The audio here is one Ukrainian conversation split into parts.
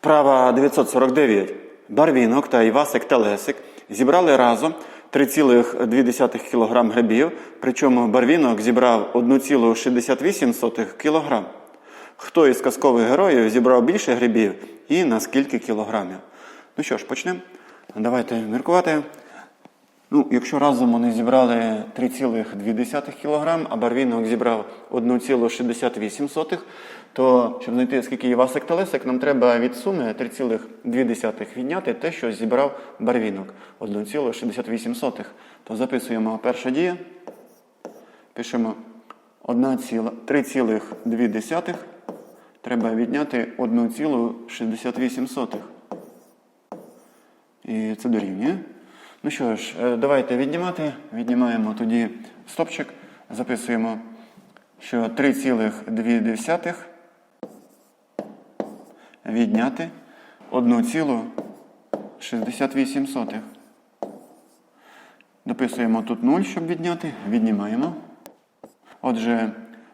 Вправа 949. Барвінок та Івасик Телесик зібрали разом 3,2 кг грибів, причому барвінок зібрав 1,68 кг. Хто із казкових героїв зібрав більше грибів і на скільки кілограмів? Ну що ж, почнемо. Давайте міркувати. Ну, якщо разом вони зібрали 3,2 кг, а барвінок зібрав 1,68, то щоб знайти скільки Івасик та Лесик, нам треба від суми 3,2 відняти те, що зібрав барвінок 1,68. То записуємо перша дія. Пишемо 3,2. Треба відняти 1,68. І це дорівнює. Ну що ж, е, давайте віднімати. Віднімаємо тоді стопчик. Записуємо, що 3,2 відняти 1,68. Дописуємо тут 0, щоб відняти. Віднімаємо. Отже,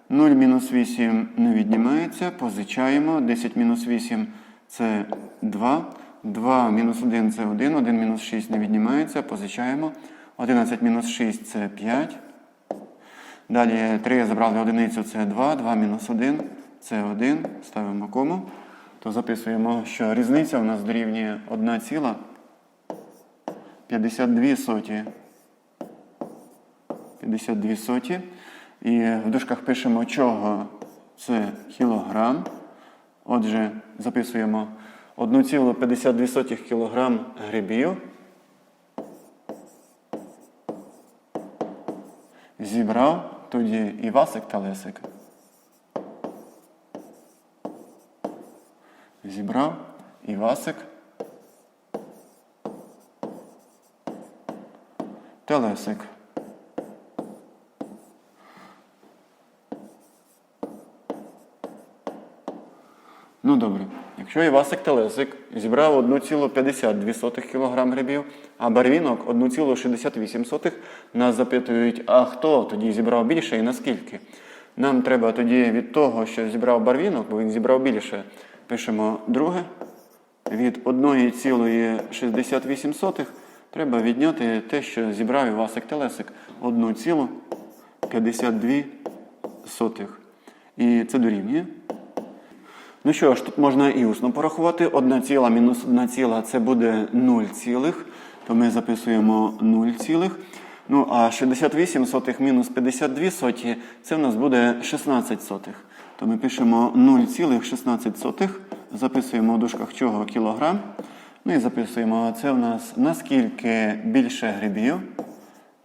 0 мінус 8 не віднімається, позичаємо. 10 мінус 8 це 2. 2 мінус 1 це 1, 1 мінус 6 не віднімається, позичаємо. 11 мінус 6 це 5. Далі 3 забрали одиницю, це 2, 2 мінус 1 це 1. Ставимо кому. То записуємо, що різниця у нас дорівнює 1,52 соті. 52 соті. І в дужках пишемо, чого це кілограм. Отже, записуємо 1,52 кг грибів. Зібрав тоді і Васик та Лесик. Зібрав і Васик та Лесик. Ну добре. Якщо Івасик Телесик зібрав 1,52 кг грибів, а барвінок 1,68, нас запитують, а хто тоді зібрав більше і наскільки? Нам треба тоді від того, що зібрав барвінок, бо він зібрав більше, пишемо друге. Від 1,68 треба відняти те, що зібрав Івасик Телесик 1,52. І це дорівнює. Ну що ж, тут можна і усно порахувати. 1 ціла мінус 1 ціла це буде 0 цілих, то ми записуємо 0 цілих. Ну, а 68 сотих мінус 52 соті це в нас буде 16 сотих. То ми пишемо 0,16 сотих, записуємо в дужках чого кілограм. Ну і записуємо, це в нас наскільки більше грибів,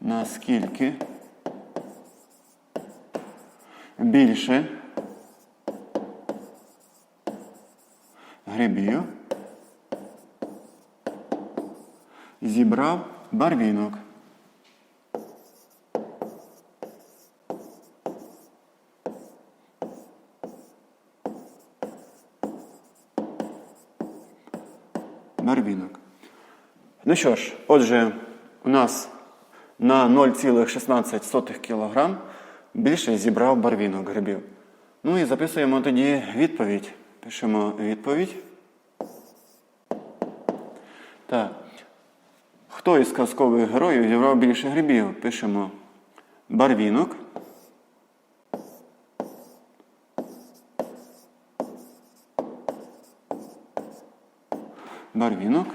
наскільки більше грибів зібрав барвінок. Барвінок. Ну що ж, отже, у нас на 0,16 кг більше зібрав барвінок грибів. Ну і записуємо тоді відповідь. Пишемо відповідь. Так. Хто із казкових героїв зібрав більше грибів? Пишемо барвінок. Барвінок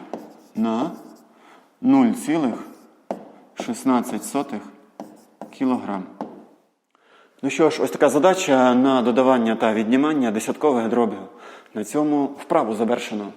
на 0,16 кілограм. Ну що ж, ось така задача на додавання та віднімання десяткових дробів. На цьому вправу завершено.